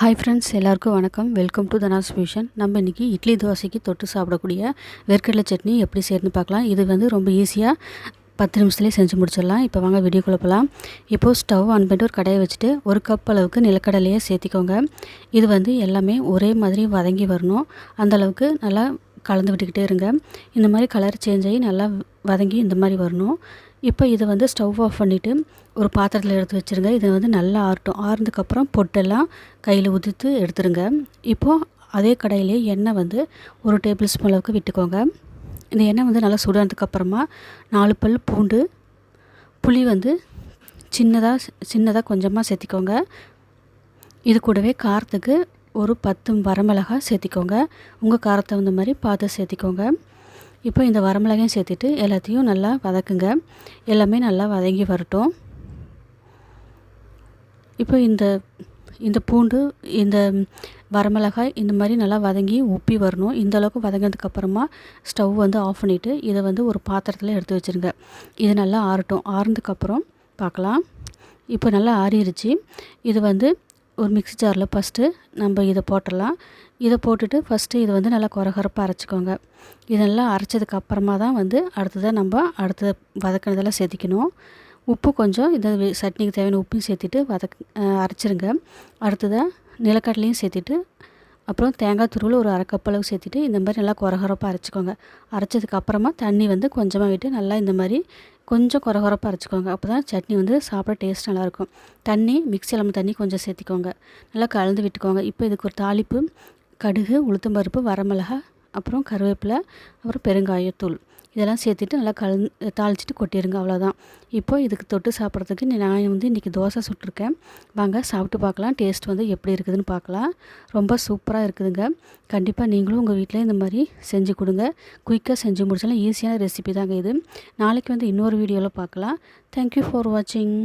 Hi friends எல்லாருக்கும் வணக்கம். Welcome to தனாஸ் fusion நம்ம இன்றைக்கி இட்லி தோசைக்கு தொட்டு சாப்பிடக்கூடிய வேர்க்கடலை சட்னி எப்படி சேர்ந்து பார்க்கலாம். இது வந்து ரொம்ப ஈஸியாக பத்து நிமிஷத்துலேயே செஞ்சு முடிச்சிடலாம். இப்போ வாங்க வீடியோ குழப்பலாம் இப்போது ஸ்டவ் ஆன் பண்ணிட்டு ஒரு கடையை வச்சுட்டு ஒரு கப் அளவுக்கு நிலக்கடலையே சேர்த்திக்கோங்க. இது வந்து எல்லாமே ஒரே மாதிரி வதங்கி வரணும். அந்தளவுக்கு நல்லா கலந்து விட்டுக்கிட்டே இருங்க. இந்த மாதிரி கலர் சேஞ்ச் ஆகி நல்லா வதங்கி இந்த மாதிரி வரணும். இப்போ இதை வந்து ஸ்டவ் ஆஃப் பண்ணிவிட்டு ஒரு பாத்திரத்தில் எடுத்து வச்சுருங்க. இதை வந்து நல்லா ஆறட்டும். ஆறுனதுக்கப்புறம் பொட்டெல்லாம் கையில் உதித்து எடுத்துருங்க. இப்போது அதே கடையிலே எண்ணெய் வந்து ஒரு டேபிள் ஸ்பூன் அளவுக்கு விட்டுக்கோங்க. இந்த எண்ணெய் வந்து நல்லா சுடானதுக்கப்புறமா நாலு பல் பூண்டு புளி வந்து சின்னதாக சின்னதாக கொஞ்சமாக சேர்த்திக்கோங்க. இது கூடவே காரத்துக்கு ஒரு பத்து வரமிளகாய் சேர்த்திக்கோங்க. உங்கள் காரத்தை வந்த மாதிரி பார்த்து சேர்த்திக்கோங்க. இப்போ இந்த வரமிளகையும் சேர்த்துட்டு எல்லாத்தையும் நல்லா வதக்குங்க. எல்லாமே நல்லா வதங்கி வரட்டும். இப்போ இந்த இந்த பூண்டு இந்த வரமிளகாய் இந்த மாதிரி நல்லா வதங்கி உப்பி வரணும். இந்த அளவுக்கு வதங்கினதுக்கப்புறமா ஸ்டவ் வந்து ஆஃப் பண்ணிவிட்டு இதை வந்து ஒரு பாத்திரத்தில் எடுத்து வச்சுருங்க. இது நல்லா ஆறட்டும். ஆறுனதுக்கப்புறம் பார்க்கலாம். இப்போ நல்லா ஆறிடுச்சு இது வந்து ஒரு மிக்ஸி ஜாரில் ஃபஸ்ட்டு நம்ம இதை போட்டுடலாம். இதை போட்டுட்டு ஃபஸ்ட்டு இதை வந்து நல்லா குறகுறப்பாக அரைச்சிக்கோங்க. இதெல்லாம் அரைச்சதுக்கு அப்புறமா தான் வந்து அடுத்ததாக நம்ம அடுத்த வதக்கினதெல்லாம் சேர்த்திக்கணும். உப்பு கொஞ்சம் இந்த சட்னிக்கு தேவையான உப்பையும் சேர்த்துட்டு வதக் அரைச்சிருங்க. அடுத்ததாக நிலக்கடலையும் சேர்த்துட்டு அப்புறம் தேங்காய் துருவில் ஒரு அரை சேர்த்துட்டு இந்த மாதிரி நல்லா குறகுறப்பாக அரைச்சிக்கோங்க. அரைச்சதுக்கப்புறமா தண்ணி வந்து கொஞ்சமாக விட்டு நல்லா இந்த மாதிரி கொஞ்சம் குறகுறப்பாக அரைச்சிக்கோங்க. அப்போ தான் சட்னி வந்து சாப்பிட டேஸ்ட் நல்லாயிருக்கும். தண்ணி மிக்ஸி இல்லாமல் தண்ணி கொஞ்சம் சேர்த்திக்கோங்க. நல்லா கலந்து விட்டுக்கோங்க. இப்போ இதுக்கு ஒரு தாளிப்பு கடுகு உளுத்தம்பருப்பு வரமிளகா அப்புறம் கருவேப்பிலை அப்புறம் பெருங்காயத்தூள் இதெல்லாம் சேர்த்துட்டு நல்லா கல் தாளிச்சிட்டு கொட்டிடுங்க அவ்வளோதான் இப்போ இதுக்கு தொட்டு சாப்பிட்றதுக்கு நான் வந்து இன்றைக்கி தோசை சுட்டிருக்கேன். வாங்க சாப்பிட்டு பார்க்கலாம். டேஸ்ட் வந்து எப்படி இருக்குதுன்னு பார்க்கலாம். ரொம்ப சூப்பராக இருக்குதுங்க. கண்டிப்பாக நீங்களும் உங்கள் வீட்டில் இந்த மாதிரி செஞ்சு கொடுங்க. குயிக்காக செஞ்சு முடிச்சாலும் ஈஸியான ரெசிபி தாங்க இது. நாளைக்கு வந்து இன்னொரு வீடியோவில் பார்க்கலாம். தேங்க்யூ ஃபார் வாட்சிங்